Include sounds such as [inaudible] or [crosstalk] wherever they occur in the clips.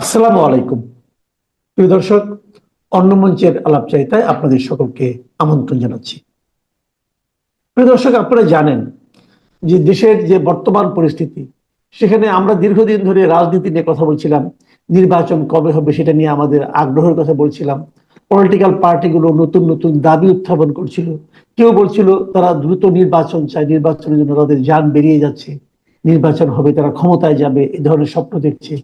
আসসালামু আলাইকুম। প্রিয় দর্শক, অন্য মঞ্চের আলাপচারিতায় আপনাদের সকলকে আমন্ত্রণ জানাচ্ছি। প্রিয় দর্শক, আপনারা জানেন যে দেশের যে বর্তমান পরিস্থিতি, সেখানে আমরা দীর্ঘদিন ধরে রাজনীতি নিয়ে কথা বলছিলাম, নির্বাচন কবে হবে সেটা নিয়ে আমাদের আগ্রহের কথা বলছিলাম পলিটিক্যাল পার্টিগুলো নতুন নতুন দাবি উত্থাপন করছিল, কেউ বলছিল তারা দ্রুত নির্বাচন চায়, নির্বাচনের জন্য তাদের যান বেরিয়ে যাচ্ছে, নির্বাচন হবে, তারা ক্ষমতায় যাবে, এ ধরনের স্বপ্ন দেখছে।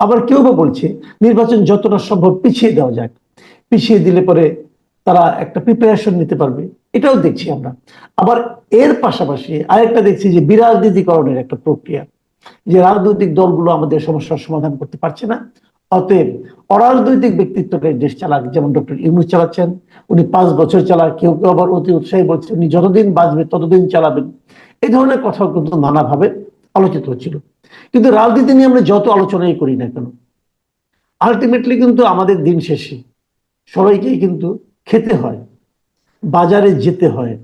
আবার কেউ বা বলছে, নির্বাচন যতটা সম্ভব পিছিয়ে দেওয়া যাক। পিছিয়ে দিলে পরে তারা একটা প্রিপারেশন নিতে পারবে। এটাও দেখছি আমরা। আবার এর পাশাপাশি আরেকটা দেখছি যে বিরাজনীতিকরণের একটা প্রক্রিয়া, যে রাজনৈতিক দলগুলো আমাদের সমস্যার সমাধান করতে পারছে না। অতএব অরাজনৈতিক ব্যক্তিত্বকে দেশ চালাক, যেমন ডক্টর ইউনুস চালাচ্ছেন, উনি পাঁচ বছর চালাক, কেউ কেউ আবার অতি উৎসাহী বলছে উনি যতদিন বাঁচবে ততদিন চালাবেন। এই ধরনের কথাও কিন্তু নানাভাবে আলোচিত হচ্ছিল। কিন্তু রাজনীতি নিয়ে আমরা যত আলোচনাই করি না কেন আলটিমেটলি কিন্তু আমাদের দিন শেষে সবাইকেই কিন্তু খেতে হয়, বাজারে যেতে হয়,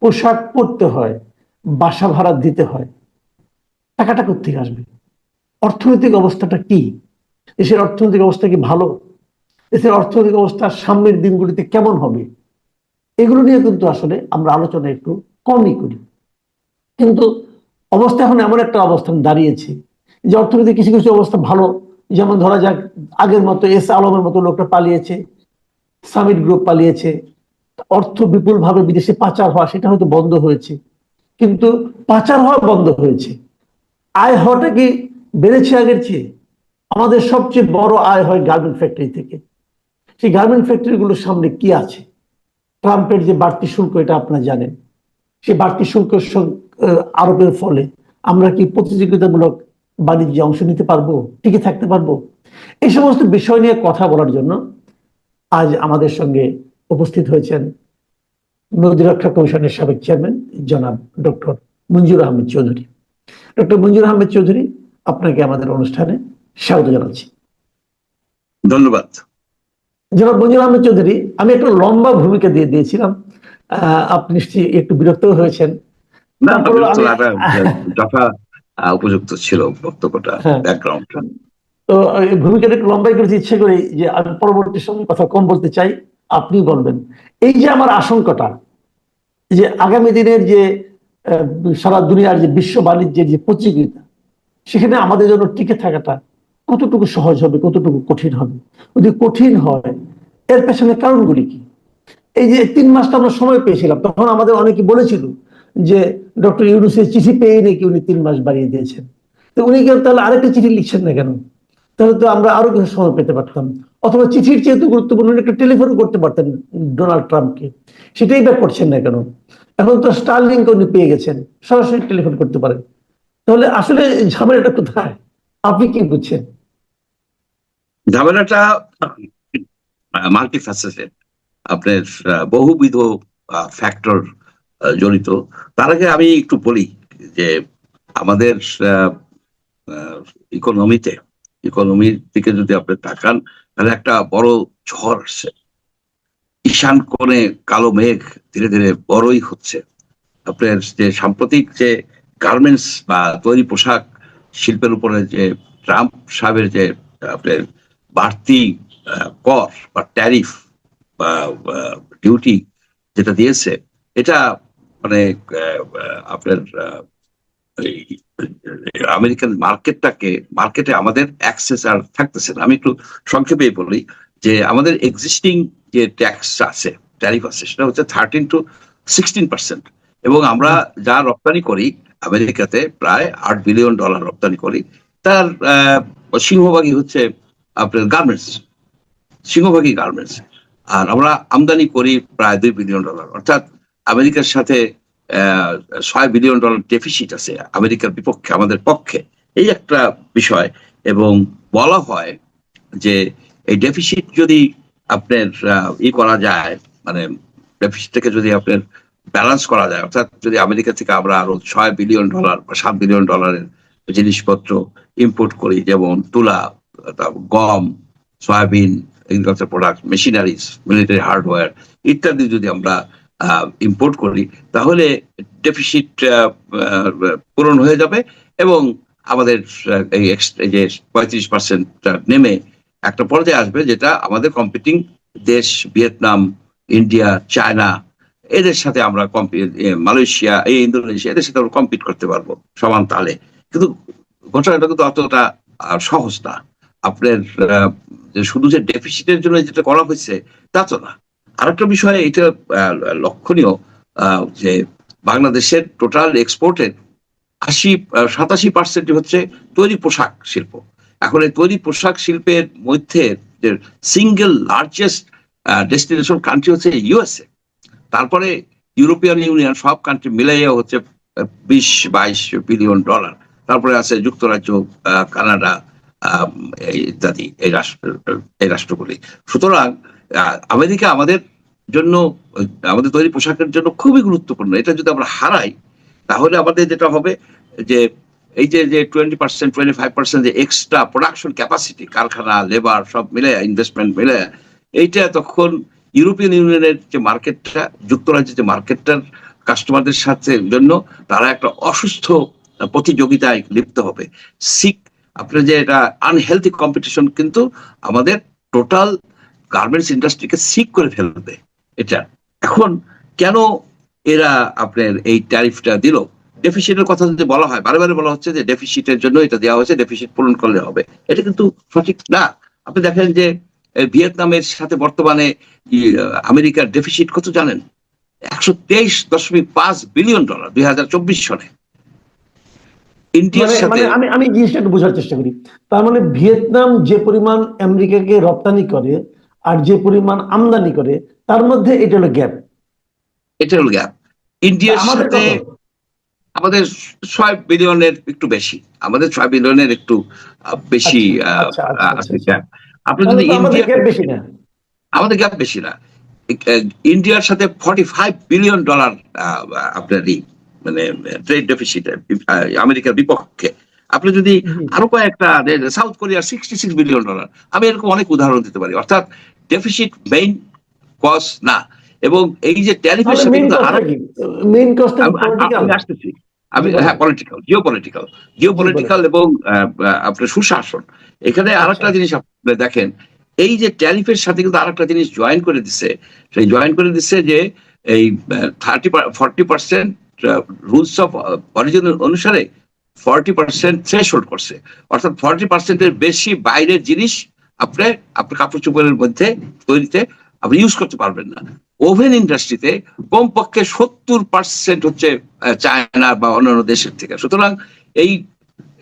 পোশাক পরতে হয়, বাসা ভাড়া দিতে হয়, টাকাটা কোথেকে আসবে? অর্থনৈতিক অবস্থাটা কি? দেশের অর্থনৈতিক অবস্থা কি ভালো? দেশের অর্থনৈতিক অবস্থা সামনের দিনগুলিতে কেমন হবে? এগুলো নিয়ে কিন্তু আসলে আমরা আলোচনা একটু কমই করি। কিন্তু অবস্থা এখন এমন একটা অবস্থান দাঁড়িয়েছে যে অর্থনৈতিক কিছু কিছু অবস্থা ভালো। যেমন ধরা যাক, আগের মতো এস আলমের মতো লোকটা পালিয়েছে সামিট গ্রুপ পালিয়েছে। অর্থ বিপুল ভাবে বিদেশে পাচার হওয়া, সেটা হয়তো বন্ধ হয়েছে। কিন্তু পাচার হওয়া বন্ধ হয়েছে। আয় হওয়াটা কি বেড়েছে আগের চেয়ে? আমাদের সবচেয়ে বড় আয় হয় গার্মেন্ট ফ্যাক্টরি থেকে। সেই গার্মেন্ট ফ্যাক্টরিগুলোর সামনে কি আছে? ট্রাম্পের যে বাড়তি শুল্ক, এটা আপনারা জানেন। সেই বাড়তি শুল্ক আরোপের ফলে আমরা কি প্রতিযোগিতামূলক বাণিজ্যে অংশ নিতে পারব টিকে থাকতে পারব? এই সমস্ত বিষয় নিয়ে কথা বলার জন্য আজ আমাদের সঙ্গে উপস্থিত হয়েছেন নদী রক্ষা কমিশনের সাবেক চেয়ারম্যান জনাব ডক্টর মঞ্জুর আহমেদ চৌধুরী। ডক্টর মঞ্জুর আহমেদ চৌধুরী আপনাকে আমাদের অনুষ্ঠানে স্বাগত জানাচ্ছি। ধন্যবাদ। জনাব মঞ্জুর আহমেদ চৌধুরী আমি একটা লম্বা ভূমিকা দিয়ে দিয়েছিলাম। আহ, আপনি নিশ্চয়ই একটু বিরক্ত হয়েছেন। না যথা উপযুক্ত ছিল বক্তব্যটা। ব্যাকগ্রাউন্ডটা তো ভূমিকাটা একটু লম্বাই করেছি ইচ্ছে করি যে আমি পরবর্তী সময় কথা কম বলতে চাই আপনি বলবেন। এই যে আমার আশঙ্কাটা যে আগামী দিনের যে সারা দুনিয়ার যে বিশ্ব বাণিজ্যের যে প্রতিযোগিতা সেখানে আমাদের জন্য টিকে থাকাটা কতটুকু সহজ হবে কতটুকু কঠিন হবে? যদি কঠিন হয় এর পেছনে কারণগুলি কি? এই যে তিন মাসটা আমরা সময় পেয়েছিলাম তখন আমাদের অনেকে বলেছিল যে ডক্টর ইউনুসের চিঠি পেয়ে নাকি উনি তিন মাস বাড়িয়ে দিয়েছেন। তো উনি কেন তাহলে আরেকটা চিঠি লিখছেন না কেন? তাহলে তো আমরা আরও কিছু সময় পেতে পারতাম। অথবা চিঠির চেয়ে তো গুরুত্বপূর্ণ একটা টেলিফোন করতে পারতেন ডোনাল্ড ট্রাম্পকে। সেটাই বা করছেন না কেন? এখন তো স্টারলিংকে উনি পেয়ে গেছেন, সরাসরি টেলিফোন করতে পারেন। তাহলে আসলে ঝামেলাটা কোথায়? আপনি কি বুঝছেন? ঝামেলাটা মাল্টি ফ্যাসেটেড আপনার বহুবিধ ফ্যাক্টর জড়িত। তার আগে আমি একটু বলি যে আমাদের ইকোনমিতে ইকোনমির দিকে যদি আপনি তাকান, তাহলে একটা বড় ঝড় আসছে। ঈশান কোণে কালো মেঘ ধীরে ধীরে বড়ই হচ্ছে। আপনার যে সাম্প্রতিক যে গার্মেন্টস বা তৈরি পোশাক শিল্পের উপরে যে ট্রাম্প সাহেবের যে, আপনার বাড়তি কর বা ট্যারিফ বা ডিউটি যেটা দিয়েছে, এটা মানে আপনার আমেরিকান মার্কেটটাকে, মার্কেটে আমাদের অ্যাক্সেস আর থাকতেছে না। আমি একটু সংক্ষেপে বলি যে, আমাদের এক্সিস্টিং যে ট্যাক্স আছে, ট্যারিফ আছে, সেটা হচ্ছে থার্টিন টু সিক্সটিন পার্সেন্ট। এবং আমরা যা রপ্তানি করি, আমেরিকাতে প্রায় আট বিলিয়ন ডলার রপ্তানি করি, তার সিংহভাগই হচ্ছে আপনার গার্মেন্টস, সিংহভাগই গার্মেন্টস। আর আমরা আমদানি করি প্রায় দুই বিলিয়ন ডলার। অর্থাৎ আমেরিকার সাথে ছয় বিলিয়ন ডলার ডেফিসিট আছে আমেরিকার বিপক্ষে, আমাদের পক্ষে। এই একটা বিষয়। এবং বলা হয় যে এই ডেফিসিট যদি আপনার ই করা যায় মানে ডেফিসিটটাকে যদি আপনার ব্যালেন্স করা যায়, অর্থাৎ যদি আমেরিকা থেকে আমরা আরও ছয় বিলিয়ন ডলার বা সাত বিলিয়ন ডলারের জিনিসপত্র ইম্পোর্ট করি, যেমন তুলা গম, soybean agriculture product machineries military hardware ইত্যাদি যদি আমরা ইম্পোর্ট করি, তাহলে ডেফিসিট পূরণ হয়ে যাবে এবং আমাদের এই যে পঁয়ত্রিশ পার্সেন্ট নেমে একটা পর্যায়ে আসবে যেটা আমাদের কম্পিটিং দেশ ভিয়েতনাম, ইন্ডিয়া, চায়না, এদের সাথে আমরা মালয়েশিয়া, এই ইন্দোনেশিয়া, এদের সাথে আমরা কম্পিট করতে পারব সমান তালে। কিন্তু ঘটনাটা কিন্তু অতটা সহজ না। আপনার শুধু যে ডেফিসিটের জন্য যেটা করা হয়েছে, তা তো না। আরেকটা বিষয় এটা লক্ষণীয় যে বাংলাদেশের টোটাল এক্সপোর্টের আশি সাতাশি পার্সেন্ট হচ্ছে তৈরি পোশাক শিল্প। এখন এই তৈরি পোশাক শিল্পের মধ্যে সিঙ্গেল লার্জেস্ট ডেস্টিনেশন কান্ট্রি হচ্ছে ইউএসএ তারপরে ইউরোপিয়ান ইউনিয়ন সব কান্ট্রি মিলাইয়া হচ্ছে বিশ, বাইশ বিলিয়ন ডলার তারপরে আছে যুক্তরাজ্য কানাডা ইত্যাদি, এই রাষ্ট্র, এই রাষ্ট্রগুলি। সুতরাং আমেরিকা আমাদের জন্য, আমাদের তৈরি পোশাকের জন্য খুবই গুরুত্বপূর্ণ। এটা যদি আমরা হারাই, তাহলে আমাদের যেটা হবে যে, এই যে যে twenty percent twenty five percent যে এক্সট্রা প্রোডাকশন ক্যাপাসিটি কারখানা লেবার সব মিলে ইনভেস্টমেন্ট মিলে এইটা তখন ইউরোপিয়ান ইউনিয়নের যে মার্কেটটা, যুক্তরাজ্যের যে মার্কেটটার কাস্টমারদের সাথে জন্য তারা একটা অসুস্থ প্রতিযোগিতায় লিপ্ত হবে। সিক আপনার যে এটা আনহেলথি কম্পিটিশন কিন্তু আমাদের টোটাল গার্মেন্টস ইন্ডাস্ট্রিকে সিক করে ফেলবে এটা। এখন কেন এরা আপনার এই ট্যারিফটা দিল? ডেফিসিটের কথা যদি বলা হয় বারে বারে বলা হচ্ছে যে ডেফিসিটের জন্য এটা দেওয়া হয়েছে ডেফিসিট পূরণ করলে হবে। এটা কিন্তু সঠিক না। আপনি দেখেন যে ভিয়েতনামের সাথে বর্তমানে আমেরিকার ডেফিসিট কত জানেন? একশো তেইশ দশমিক পাঁচ বিলিয়ন ডলার দুই হাজার চব্বিশ সনে। ইন্ডিয়ার মানে সাথে মানে আমি আমি বোঝার চেষ্টা করি। তার মানে ভিয়েতনাম যে পরিমাণ আমেরিকাকে রপ্তানি করে আর যে পরিমাণ আমদানি করে তার মধ্যে এটা হলো গ্যাপ। এটা হল গ্যাপ। ইন্ডিয়ার সাথে আমাদের ছয় বিলিয়নের একটু বেশি। আমাদের ছয় বিলিয়নের একটু বেশি আচ্ছা, আচ্ছা, আচ্ছা। আপনি যদি আমাদের ইন্ডিয়া গ্যাপ বেশি না। আমাদের গ্যাপ বেশি না। ইন্ডিয়ার সাথে ফর্টি ফাইভ বিলিয়ন ডলার আপনার মানে ট্রেড ডেফিসিট আমেরিকার বিপক্ষে। আপনি যদি। আরও কয়েকটা South Korea sixty six billion dollar আমি এরকম অনেক উদাহরণ দিতে পারি। অর্থাৎ ডেফিসিট মেইন কজ না। এবং এই যে ট্যারিফের সাথে কিন্তু আরো- মেইন কস্ট আমি- আসতেছি। হ্যাঁ political geopolitical geopolitical এবং আপনার সুশাসন। এখানে আচ্ছা। জিনিস আপনি দেখেন এই যে ট্যারিফের সাথে কিন্তু আরেকটা জিনিস জয়েন করে দিচ্ছে সেই জয়েন করে দিচ্ছে যে এই thirty forty percent rules of origin অনুসারে ফর্টি পার্সেন্ট থ্রেশ করছে। অর্থাৎ ফর্টি পার্সেন্টের বেশি বাইরের জিনিস আপনি আপনার কাপড় চোপড়ের মধ্যে তৈরিতে আপনি ইউজ করতে পারবেন না। ওভেন ইন্ডাস্ট্রিতে কমপক্ষে সত্তর পার্সেন্ট হচ্ছে চায়না বা অন্যান্য দেশের থেকে। সুতরাং এই,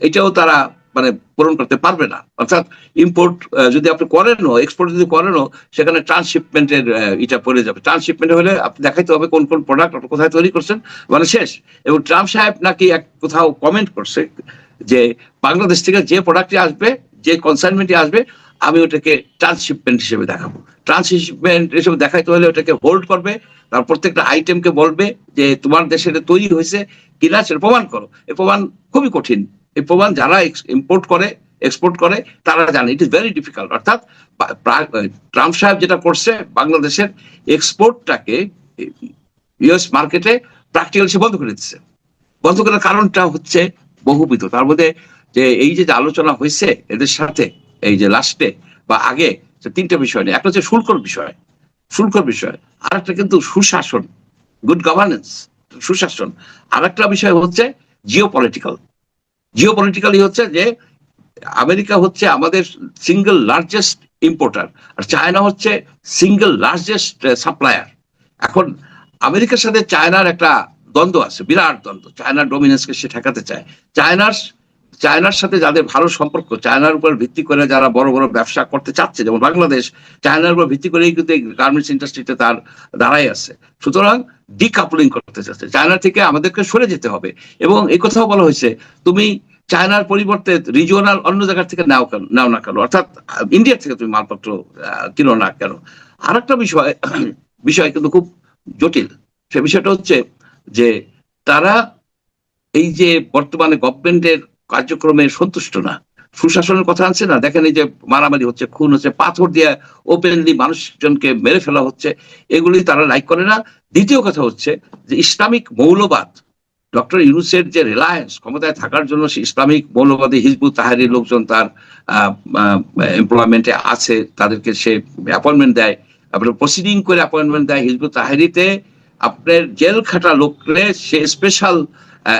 এটাও তারা মানে পূরণ করতে পারবে না। অর্থাৎ ইম্পোর্ট যদি আপনি করেনও এক্সপোর্ট যদি করেনও, সেখানে ট্রান্সশিপমেন্টের এটা পড়ে যাবে। ট্রান্সশিপমেন্ট হলে আপনি দেখাইতে হবে কোন কোন প্রোডাক্ট আপনি কোথায় তৈরি করছেন মানে শেষ। এবং ট্রাম্প সাহেব নাকি এক কোথাও কমেন্ট করছে যে, বাংলাদেশ থেকে যে প্রোডাক্টটি আসবে, যে কনসাইনমেন্টটি আসবে আমি ওটাকে ট্রান্সশিপমেন্ট হিসেবে দেখাবো। ট্রান্সশিপমেন্ট হিসেবে দেখাইতে হলে ওটাকে হোল্ড করবে, তার প্রত্যেকটা আইটেমকে বলবে যে তোমার দেশে এটা তৈরি হয়েছে কিনা সেটা প্রমাণ করো। এই প্রমাণ খুবই কঠিন। এই প্রমাণ যারা ইম্পোর্ট করে এক্সপোর্ট করে, তারা জানে। ইট ইজ ভেরি ডিফিকাল্ট অর্থাৎ ট্রাম্প সাহেব যেটা করছে, বাংলাদেশের এক্সপোর্টটাকে ইউএস মার্কেটে প্র্যাকটিক্যাল সে বন্ধ করে দিচ্ছে। বন্ধ করার কারণটা হচ্ছে বহুবিধ। তার মধ্যে যে এই যে আলোচনা হয়েছে এদের সাথে এই যে লাস্টে বা আগে তিনটা বিষয় নিয়ে, একটা হচ্ছে শুল্কর বিষয় শুল্কর বিষয় আর একটা কিন্তু সুশাসন গুড গভর্নেন্স সুশাসন। আর একটা বিষয় হচ্ছে জিও পলিটিক্যাল জিও পলিটিক্যালি হচ্ছে যে আমেরিকা হচ্ছে আমাদের সিঙ্গেল লার্জেস্ট ইম্পোর্টার আর চায়না হচ্ছে সিঙ্গেল লার্জেস্ট সাপ্লায়ার এখন আমেরিকার সাথে চায়নার একটা দ্বন্দ্ব আছে, বিরাট দ্বন্দ্ব। চায়নার ডোমিনেন্সকে সে ঠেকাতে চায়। চায়নার চায়নার সাথে যাদের ভালো সম্পর্ক, চায়নার উপর ভিত্তি করে যারা বড় বড় ব্যবসা করতে চাচ্ছে, যেমন বাংলাদেশ, চায়নার উপর ভিত্তি করেই কিন্তু এই গার্মেন্টস ইন্ডাস্ট্রিতে তার দাঁড়াই আছে। সুতরাং ডিকাপলিং করতে চাচ্ছে। চায়না থেকে আমাদেরকে সরে যেতে হবে। এবং এই কথাও বলা হয়েছে, তুমি চায়নার পরিবর্তে রিজিওনাল অন্য জায়গা থেকে নাও কেন, নাও না কেন? অর্থাৎ ইন্ডিয়া থেকে তুমি মালপত্র কিনো না কেন? আর একটা বিষয় [clears throat] বিষয় কিন্তু খুব জটিল। সে বিষয়টা হচ্ছে যে তারা এই যে বর্তমানে গভর্নমেন্টের কার্যক্রমে সন্তুষ্ট না। সুশাসনের কথা আনছে না। দেখেন এই যে মারামারি হচ্ছে, খুন হচ্ছে, পাথর দিয়ে ওপেনলি মানুষজনকে মেরে ফেলা হচ্ছে, এগুলি তারা লাইক করে না। দ্বিতীয় কথা হচ্ছে যে ইসলামিক মৌলবাদ, ডক্টর ইউনুসের যে রিলায়েন্স ক্ষমতায় থাকার জন্য ইসলামিক মৌলবাদী হিজবুত তাহারি লোকজন তার এমপ্লয়মেন্টে আছে, তাদেরকে সে অ্যাপয়েন্টমেন্ট দেয়। আপনার প্রসিডিং করে অ্যাপয়েন্টমেন্ট দেয় হিজবুত তাহারিতে। আপনার জেল খাটা লোকরে সে স্পেশাল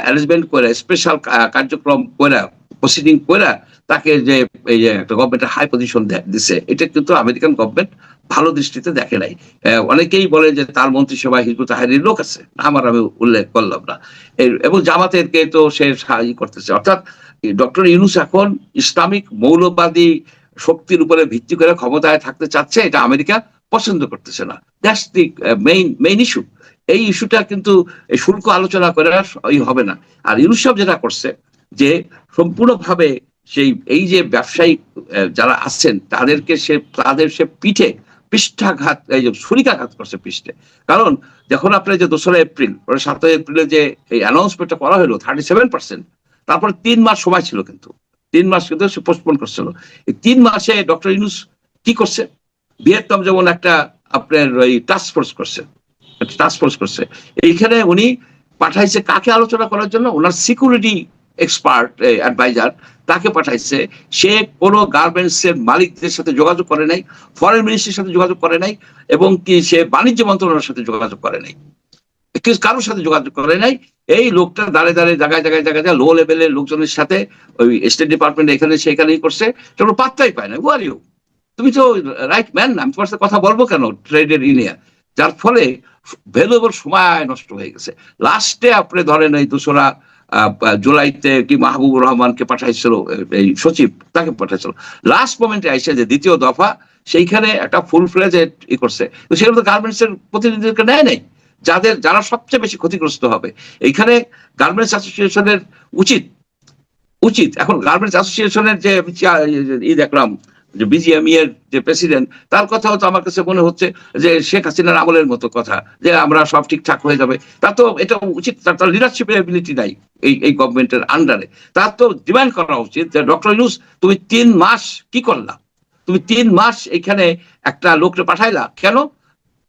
অ্যারেঞ্জমেন্ট করে স্পেশাল কার্যক্রম করে প্রসিডিং করে তাকে যে, এই যে একটা গভর্নমেন্টের হাই পজিশন দিছে। এটা কিন্তু আমেরিকান গভর্নমেন্ট ভালো দৃষ্টিতে দেখে নাই। অনেকেই বলে যে তার মন্ত্রিসভায় হিজবুত তাহারির লোক আছে। আমার আমি উল্লেখ করলাম না। এবং জামাতেরকে তো সে সাহায্য করতেছে। অর্থাৎ ডক্টর ইউনুস এখন ইসলামিক মৌলবাদী শক্তির উপরে ভিত্তি করে ক্ষমতায় থাকতে চাচ্ছে, এটা আমেরিকা পছন্দ করতেছে না। That's the main main issue এই ইস্যুটা কিন্তু শুল্ক আলোচনা করে হবে না। আর ইউনুস যেটা করছে, যে সম্পূর্ণভাবে সেই, এই যে ব্যবসায়ী যারা আসছেন তাদেরকে সে, তাদের সে পিঠে পৃষ্ঠাঘাত, এই যে ছুরিকাঘাত করছে পৃষ্ঠে। কারণ যখন আপনার যে দোসরা এপ্রিল সাতই এপ্রিলে যে এই অ্যানাউন্সমেন্টটা করা হলো থার্টি সেভেন পার্সেন্ট তারপরে তিন মাস সময় ছিল কিন্তু। তিন মাস কিন্তু সে পোস্টপোন করছিল। এই তিন মাসে ডক্টর ইউনুস কি করছে? ভিয়েতনাম যেমন একটা আপনার ওই টাস্ক ফোর্স করছে। টাস্ক ফোর্স করছে। এইখানে উনি পাঠাইছে কাকে আলোচনা করার জন্য? ওনার সিকিউরিটি এক্সপার্ট অ্যাডভাইজার তাকে পাঠাইছে। সে কোনো গার্মেন্টস এর মালিকদের সাথে যোগাযোগ করে নাই ফরেন মিনিস্ট্রির সাথে যোগাযোগ করে নাই, এবং কি সে বাণিজ্য মন্ত্রণালয়ের সাথে যোগাযোগ করে নাই। কারোর সাথে যোগাযোগ করে নাই। এই লোকটা দাঁড়ে দাঁড়িয়ে, জায়গায় জায়গায় জায়গায় লো লেভেলের লোকজনের সাথে ওই স্টেট ডিপার্টমেন্ট এখানে সেখানেই করছে। সেগুলো পাত্তাই পায় না। আর ইউ তুমি তো রাইট ম্যান আমি তোমার সাথে কথা বলব কেন? ট্রেডের ইনিয়া যার ফলে ভ্যালুয়েবল সময় নষ্ট হয়ে গেছে। লাস্টে আপনি ধরেন এই দোসরা জুলাইতে কি মাহবুবুর রহমানকে পাঠাইছিল এই সচিব, তাকে পাঠাইছিল। লাস্ট মোমেন্টে আইসে যে দ্বিতীয় দফা, সেইখানে একটা ফুল ফ্লেজ ই করছে। তো সেগুলো তো গার্মেন্টস এর প্রতিনিধিদেরকে নেয় নাই। যাদের, যারা সবচেয়ে বেশি ক্ষতিগ্রস্ত হবে। এইখানে গার্মেন্টস অ্যাসোসিয়েশনের উচিত উচিত। এখন গার্মেন্টস অ্যাসোসিয়েশনের যে ই দেখলাম যে বিজিএমই এর যে প্রেসিডেন্ট তার কথাও তো আমার কাছে মনে হচ্ছে যে শেখ হাসিনার আমলের মতো কথা, যে আমরা সব ঠিকঠাক হয়ে যাবে। তা তো এটা উচিত, তার তার লিডারশিপের এবিলিটি নাই এই এই গভর্নমেন্টের আন্ডারে তার তো ডিমান্ড করা উচিত যে ডক্টর ইউনুস তুমি তিন মাস কি করলা? তুমি তিন মাস এখানে একটা লোককে পাঠাইলা, কেন?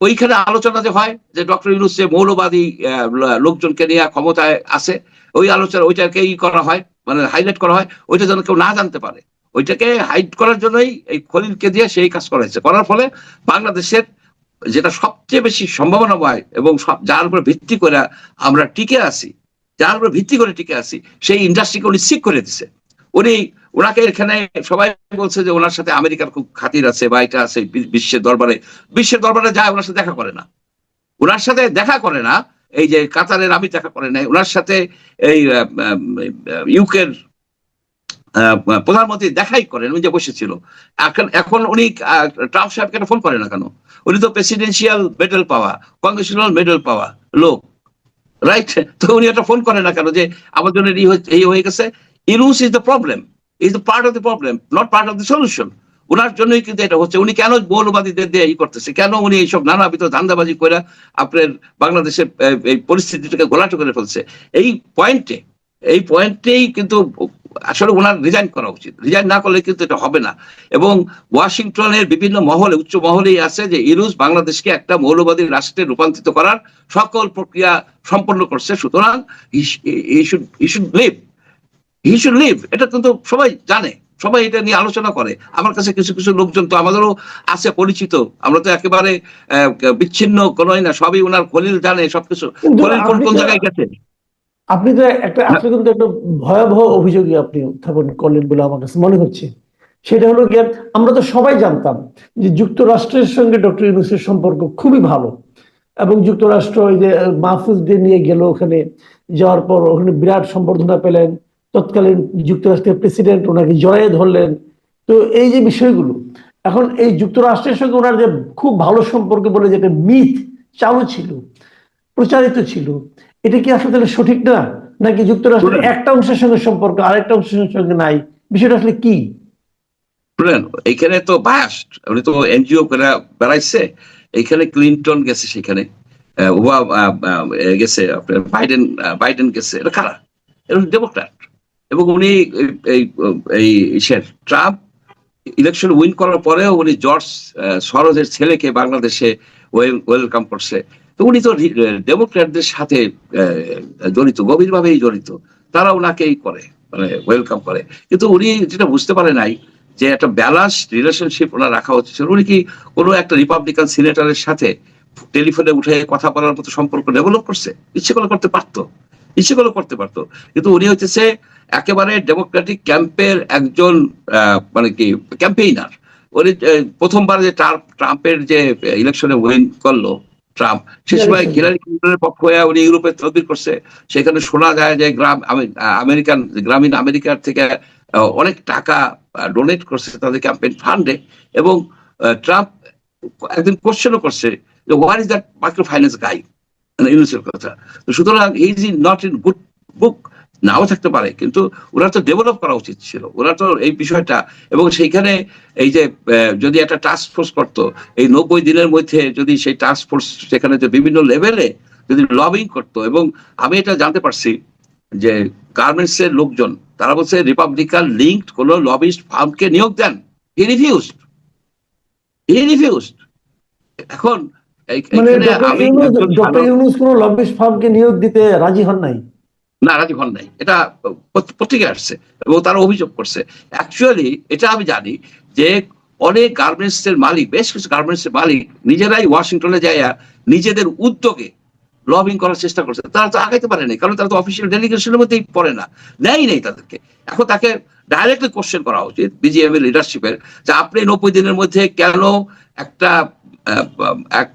ওইখানে আলোচনা যে হয়, যে ডক্টর ইউনুস যে মৌলবাদী লোকজনকে নিয়ে ক্ষমতায় আছে, ওই আলোচনা, ওইটাকেই করা হয় মানে হাইলাইট করা হয়, ওইটা যেন কেউ না জানতে পারে। ওইটাকে হাইড করার জন্যই এই খলিলকে দিয়ে সেই কাজ করা হয়েছে। করার ফলে বাংলাদেশের যেটা সবচেয়ে বেশি সম্ভাবনা সম্ভাবনাময় এবং সব যার উপর ভিত্তি করে আমরা টিকে আছি, যার উপর ভিত্তি করে টিকে আছি, সেই ইন্ডাস্ট্রিকে উনি সিক করে দিছে। উনি ওনাকে এখানে সবাই বলছে যে ওনার সাথে আমেরিকার খুব খাতির আছে বা এটা আছে বিশ্বের দরবারে। বিশ্বের দরবারে যায়, ওনার সাথে দেখা করে না। ওনার সাথে দেখা করে না, এই যে কাতারের আমি দেখা করে নাই ওনার সাথে এই ইউকের প্রধানমন্ত্রী দেখাই করেন উনি যে বসেছিল। এখন এখন উনি ট্রাম্প সাহেবকে ফোন করে না কেন? উনি তো প্রেসিডেন্সিয়াল মেডেল পাওয়া কংগ্রেসুয়াল মেডেল পাওয়া লোক রাইট তো উনি একটা ফোন করে না কেন যে আমার জন্য এই হয়ে- গেছে? ইরুস is the problem is the part of the problem not part of the solution ওনার জন্যই কিন্তু এটা হচ্ছে, উনি কেন মৌলবাদীদের দিয়ে ই করতেছে? কেন উনি এইসব নানা নানাবিধ ধান্দাবাজি করে আপনার বাংলাদেশের এই পরিস্থিতিটাকে গোলাটো করে ফেলছে? এই পয়েন্টে এই পয়েন্টেই কিন্তু আসলে ওনার রিজাইন করা উচিত। রিজাইন না করলে কিন্তু এটা হবে না। এবং ওয়াশিংটনের বিভিন্ন মহলে উচ্চ মহলেই আছে যে ইরুস বাংলাদেশকে একটা মৌলবাদী রাষ্ট্রে রূপান্তরিত করার সকল প্রক্রিয়া সম্পন্ন করছে। সুতরাং he should leave he should leave এটা কিন্তু সবাই জানে। সবাই এটা নিয়ে আলোচনা করে। আমার কাছে কিছু কিছু লোকজন তো আমাদেরও আছে পরিচিত। আমরা তো একেবারে বিচ্ছিন্ন কোনোই না। সবই ওনার খলিল জানে সবকিছু। খলিল কোন কোন জায়গায় গেছে? আপনি তো একটা আসলে কিন্তু একটা ভয়াবহ অভিযোগই আপনি উত্থাপন করলেন বলে আমার কাছে মনে হচ্ছে। সেটা হলো গিয়ে আমরা তো সবাই জানতাম যে যুক্তরাষ্ট্রের সঙ্গে ডক্টর ইউনুসের সম্পর্ক খুবই ভালো এবং যুক্তরাষ্ট্র ওই যে মাহফুজদের নিয়ে গেল ওখানে যাওয়ার পর ওখানে বিরাট সম্বর্ধনা পেলেন। তৎকালীন যুক্তরাষ্ট্রের প্রেসিডেন্ট ওনাকে জড়াইয়ে ধরলেন। তো এই যে বিষয়গুলো এখন এই যুক্তরাষ্ট্রের সঙ্গে ওনার যে খুব ভালো সম্পর্ক বলে যেটা মিথ চালু ছিল প্রচারিত ছিল এটা কি আসলে তাহলে সঠিক না? নাকি যুক্তরাষ্ট্রের একটা অংশের সঙ্গে সম্পর্ক আরেকটা অংশের সঙ্গে নাই? বিষয়টা আসলে কি? শুনেন এইখানে তো উনি তো এনজিও করে বেড়াইছে। এইখানে ক্লিনটন গেছে সেখানে। গেছে আপনার বাইডেন বাইডেন গেছে। এটা কারা? এটা ডেমোক্র্যাট। এবং উনি এই- ট্রাম্প ইলেকশন উইন করার পরেও উনি জর্জ সরোজের ছেলেকে বাংলাদেশে ওয়েলকাম করছে। তো উনি তো ডেমোক্র্যাটদের সাথে জড়িত, গভীরভাবেই জড়িত। তারা ওনাকেই করে মানে ওয়েলকাম করে। কিন্তু উনি যেটা বুঝতে পারে নাই, যে একটা ব্যালান্স রিলেশনশিপ ওনার রাখা উচিত। উনি কি কোনো একটা রিপাবলিকান সিনেটরের সাথে টেলিফোনে উঠে কথা বলার মতো সম্পর্ক ডেভেলপ করছে? ইচ্ছে করে করতে পারতো। ইচ্ছে করে করতে পারতো। কিন্তু উনি হচ্ছে একেবারে ডেমোক্রেটিক ক্যাম্পের একজন মানে কি ক্যাম্পেইনার উনি প্রথমবার যে ট্রাম্প, ট্রাম্পের যে ইলেকশনে উইন করল ট্রাম্প। সে সময়. হিলারি ক্লিন্টনের পক্ষ হয়ে উনি ইউরোপে তদবির করছে। সেখানে শোনা যায় যে গ্রাম আমেরিকান গ্রামীণ আমেরিকার থেকে অনেক টাকা ডোনেট করছে তাদের ক্যাম্পেইন ফান্ডে এবং ট্রাম্প একদিন কোশ্চেনও করছে যে what is that micro finance guy ইউনিসের কথা। সুতরাং is is not in good book now থাকতে পারে। কিন্তু ওরা তো ডেভেলপ করা উচিত ছিল। ওরা তো এই বিষয়টা এবং সেইখানে এই যে যদি একটা টাস্ক ফোর্স করতো এই নব্বই দিনের মধ্যে যদি সেই টাস্ক ফোর্স সেখানে যে বিভিন্ন লেভেলে যদি লবিং করতো এবং আমি এটা জানতে পারছি যে গার্মেন্টস এর লোকজন তারা বলছে রিপাবলিকান লিঙ্কড কোন লবিস্ট ফার্মকে নিয়োগ দেন। হি রিফিউজড হি রিফিউজড এখন মানে আমি ডক্টর ইউনুস কোনো লবিস্ট ফার্মকে নিয়োগ দিতে রাজি হন নাই? না হন নাই। এটা পত্রিকায় আসছে এবং তারা অভিযোগ করছে। অ্যাকচুয়ালি এটা আমি জানি যে অনেক গার্মেন্টস এর মালিক, বেশ কিছু গার্মেন্টস এর মালিক নিজেরাই ওয়াশিংটনে যায় নিজেদের উদ্যোগে লবিং করার চেষ্টা করছে। তারা তো আগাইতে পারেনি কারণ তারা তো অফিসিয়াল ডেলিগেশনের মধ্যেই পড়ে না। নেয় নেই তাদেরকে। এখন তাকে ডাইরেক্টলি কোশ্চেন করা উচিত বিজিএম এর লিডারশিপের যে আপনি নব্বই দিনের মধ্যে কেন একটা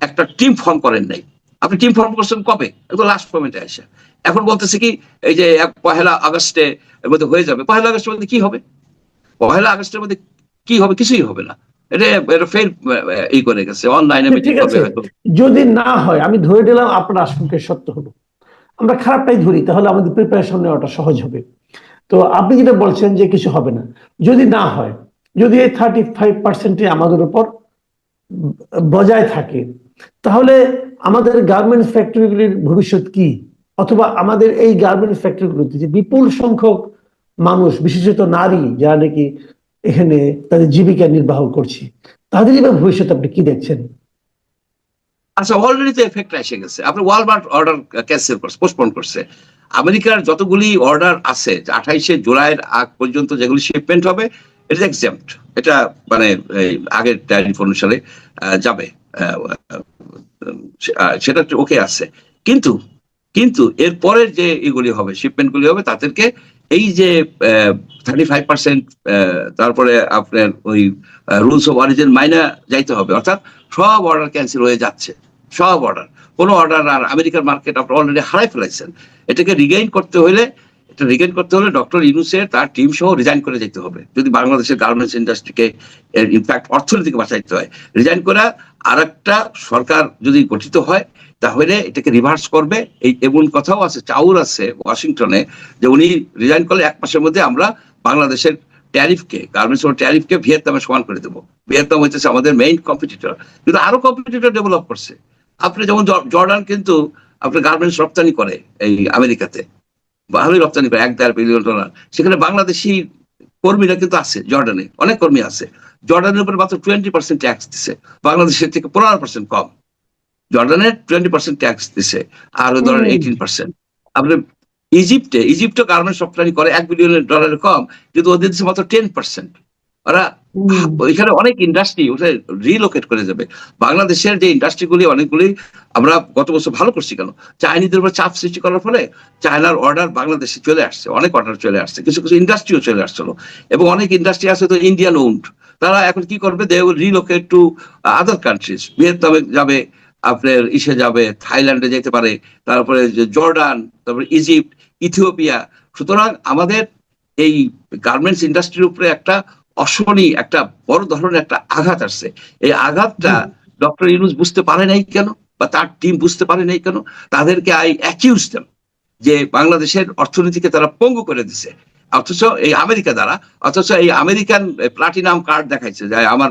একটা টিম ফর্ম করেন নাই? আপনি টিম ফর্ম করছেন কবে? একদম লাস্ট মোমেন্টে আসে। এখন বলতেছে কি এই যে পহেলা আগস্টে মধ্যে হয়ে যাবে। পহেলা আগস্টের মধ্যে কি হবে? পহেলা আগস্টের মধ্যে কি হবে? কিছুই হবে না। এটা এটা ফেল এই করে গেছে। অনলাইনে যদি না হয় আমি ধরে নিলাম আপনার আশঙ্কায় সত্য হলো। আমরা খারাপটাই ধরি তাহলে আমাদের প্রিপারেশন নেওয়াটা সহজ হবে। তো আপনি যেটা বলছেন যে কিছু হবে না। যদি না হয় যদি এই থার্টি ফাইভ পার্সেন্টে আমাদের উপর বজায় থাকে তাহলে আমাদের গার্মেন্টস ফ্যাক্টরিগুলির ভবিষ্যৎ কি? অথবা আমাদের এই গার্মেন্টস ফ্যাক্টরিগুলোতে যে বিপুল সংখ্যক মানুষ, বিশেষত নারী, যারা নাকি এখানে তাদের জীবিকা নির্বাহ করছে, তাদের এবার ভবিষ্যৎ আপনি কি দেখছেন? আচ্ছা অলরেডি তো এফেক্ট এসে গেছে। আপনি ওয়ালমার্ট অর্ডার ক্যান্সেল করছে পোস্টপোন করছে। আমেরিকার যতগুলি অর্ডার আছে আঠাইশে জুলাইয়ের আগ পর্যন্ত যেগুলি শিপমেন্ট হবে এটা এক্সাম্পট এটা মানে আগের ট্যারিফ অনুসারে যাবে সেটা ওকে আছে। কিন্তু কিন্তু এর পরের যে এগুলি হবে শিপমেন্ট গুলি হবে, তাদেরকে এই যে থার্টি ফাইভ পার্সেন্ট তারপরে আপনার ওই রুলস অফ অরিজিন মাইনা যাইতে হবে। অর্থাৎ সব অর্ডার ক্যান্সেল হয়ে যাচ্ছে। সব অর্ডার কোনো অর্ডার আর আমেরিকার মার্কেট আপনি অলরেডি হারাই ফেলাইছেন এটাকে রিগেইন করতে হলে এটা রিগেইন করতে হলে ডক্টর ইউনুসের তার টিম সহ রিজাইন করে যেতে হবে। যদি বাংলাদেশের গার্মেন্টস ইন্ডাস্ট্রিকে ইনফ্যাক্ট অর্থনীতিকে বাঁচাইতে হয় রিজাইন করা আর একটা সরকার যদি গঠিত হয়, তাহলে এটাকে রিভার্স করবে। এই এমন কথাও আছে, চাউর আছে ওয়াশিংটনে, যে উনি রিজাইন করলে এক মাসের মধ্যে আমরা বাংলাদেশের ট্যারিফকে গার্মেন্টস ট্যারিফকে ভিয়েতনামে সমান করে দেবো। ভিয়েতনাম হচ্ছে আমাদের মেইন কম্পিটিটর কিন্তু আরও কম্পিটিটর ডেভেলপ করছে। আপনি যেমন জর্ডান কিন্তু আপনার গার্মেন্টস রপ্তানি করে এই আমেরিকাতে। ভালোই রপ্তানি করে, এক দেড় বিলিয়ন ডলার সেখানে বাংলাদেশি কর্মীরা কিন্তু আছে, জর্ডানে। অনেক কর্মী আছে। জর্ডানের উপরে মাত্র টোয়েন্টি পার্সেন্ট ট্যাক্স দিছে। বাংলাদেশের থেকে পনেরো পার্সেন্ট কম। জর্ডানের টোয়েন্টি পার্সেন্ট ট্যাক্স দিছে আর ওই ধরেন এইটিন পার্সেন্ট আপনি ইজিপ্টে ইজিপ্টে গার্মেন্টস রপ্তানি করে এক বিলিয়ন ডলারের কম কিন্তু ওদের দিচ্ছে মাত্র টেন পার্সেন্ট ওরা ওইখানে অনেক ইন্ডাস্ট্রি ওটা রিলোকেট করে যাবে। বাংলাদেশের যে ইন্ডাস্ট্রিগুলি অনেকগুলি আমরা গত বছর ভালো করছি কেন? চাইনিদের উপর চাপ সৃষ্টি করার ফলে চায়নার অর্ডার বাংলাদেশে চলে আসছে অনেক অর্ডার চলে আসছে কিছু কিছু ইন্ডাস্ট্রিও চলে আসছিল। এবং অনেক ইন্ডাস্ট্রি আছে তো ইন্ডিয়ান ওন্ড তারা এখন কি করবে? They will relocate to other countries ভিয়েতনামে যাবে আপনার ইসে যাবে থাইল্যান্ডে যেতে পারে তারপরে জর্ডান তারপরে ইজিপ্ট ইথিওপিয়া। সুতরাং আমাদের এই গার্মেন্টস ইন্ডাস্ট্রির উপরে একটা অশনি একটা বড় ধরনের একটা আঘাত আসছে। এই আঘাতটা ডক্টর ইউনুস বুঝতে পারে নাই কেন? বা তার টিম বুঝতে পারে নাই কেন? তাদেরকে আই অ্যাকিউজ দেম যে বাংলাদেশের অর্থনীতিকে তারা পঙ্গু করে দিছে। অথচ এই আমেরিকা দ্বারা, অথচ এই আমেরিকান প্লাটিনাম কার্ড দেখাইছে যে আমার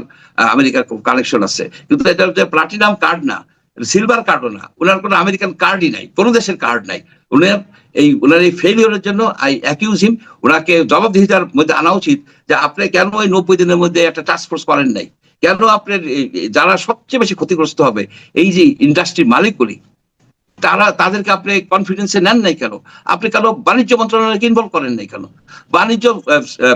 আমেরিকার কানেকশন আছে। কিন্তু এটা হচ্ছে প্লাটিনাম কার্ড না সিলভার কার্ডও না। ওনার কোনো আমেরিকান কার্ডই নাই, কোনো দেশের কার্ড নাই। উনার এই ওনার এই ফেলিওরের জন্য আই অ্যাকিউজ হিম ওনাকে জবাবদিহিতার মধ্যে আনা উচিত যে আপনি কেন ওই নব্বই দিনের মধ্যে একটা টাস্ক ফোর্স করেন নাই? কেন আপনার যারা সবচেয়ে বেশি ক্ষতিগ্রস্ত হবে, এই যে ইন্ডাস্ট্রির মালিকগুলি তারা তাদেরকে আপনি কনফিডেন্সে নেন নাই কেন? আপনি কেন বাণিজ্য মন্ত্রণালয়কে ইনভলভ করেন নাই কেন? বাণিজ্য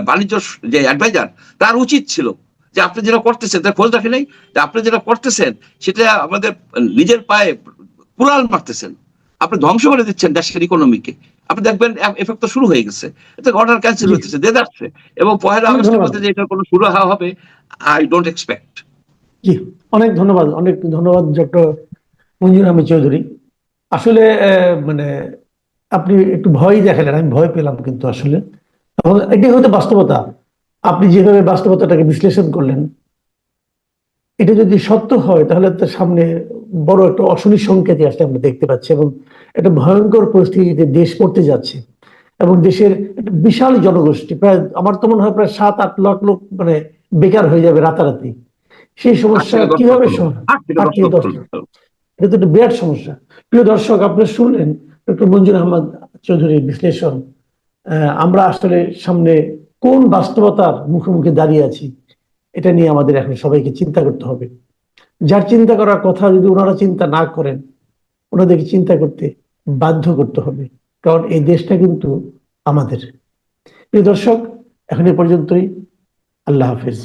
বাণিজ্য যে অ্যাডভাইজার তার উচিত ছিল যে আপনি যেটা করতেছেন তার খোঁজ রাখে নাই? যে আপনি যেটা করতেছেন সেটা আমাদের নিজের পায়ে কুড়াল মারতেছেন। আপনি ধ্বংস করে দিচ্ছেন দেশের ইকোনমিকে আপনি দেখবেন এফেক্ট তো শুরু হয়ে গেছে। এটা অর্ডার ক্যান্সেল। হতেছে দেদার আসছে। এবং পয়লা আগস্টের মধ্যে যে এটা কোনো শুরু হওয়া হবে আই ডোন্ট এক্সপেক্ট জি অনেক ধন্যবাদ অনেক ধন্যবাদ ডক্টর মঞ্জুর আহমেদ চৌধুরী। আসলে মানে আপনি একটু ভয় দেখালেন আমি ভয় পেলাম কিন্তু আসলে। এটাই হয়তো বাস্তবতা। আপনি যেভাবে বাস্তবতাটাকে বিশ্লেষণ করলেন এটা যদি সত্য হয় তাহলে তার সামনে বড় একটা অশনি সংকেতই আসলে আমরা দেখতে পাচ্ছি এবং একটা ভয়ঙ্কর পরিস্থিতিতে দেশ পড়তে যাচ্ছে এবং দেশের একটা বিশাল জনগোষ্ঠী প্রায় আমার তো মনে হয় প্রায় সাত আট লাখ লোক মানে বেকার হয়ে যাবে রাতারাতি। সেই সমস্যা কীভাবে আট থেকে দশ লাখ। এটা তো একটা বিরাট সমস্যা। প্রিয় দর্শক, আপনারা শুনলেন ডক্টর মঞ্জুর আহমদ চৌধুরীর বিশ্লেষণ। আমরা আসলে সামনে কোন বাস্তবতার মুখোমুখি দাঁড়িয়ে আছি, এটা নিয়ে আমাদের এখন সবাইকে চিন্তা করতে হবে। যার চিন্তা করার কথা যদি ওনারা চিন্তা না করেন, ওনাদেরকে চিন্তা করতে বাধ্য করতে হবে, কারণ এই দেশটা কিন্তু আমাদের। প্রিয় দর্শক, এখন এ পর্যন্তই। আল্লাহ হাফিজ।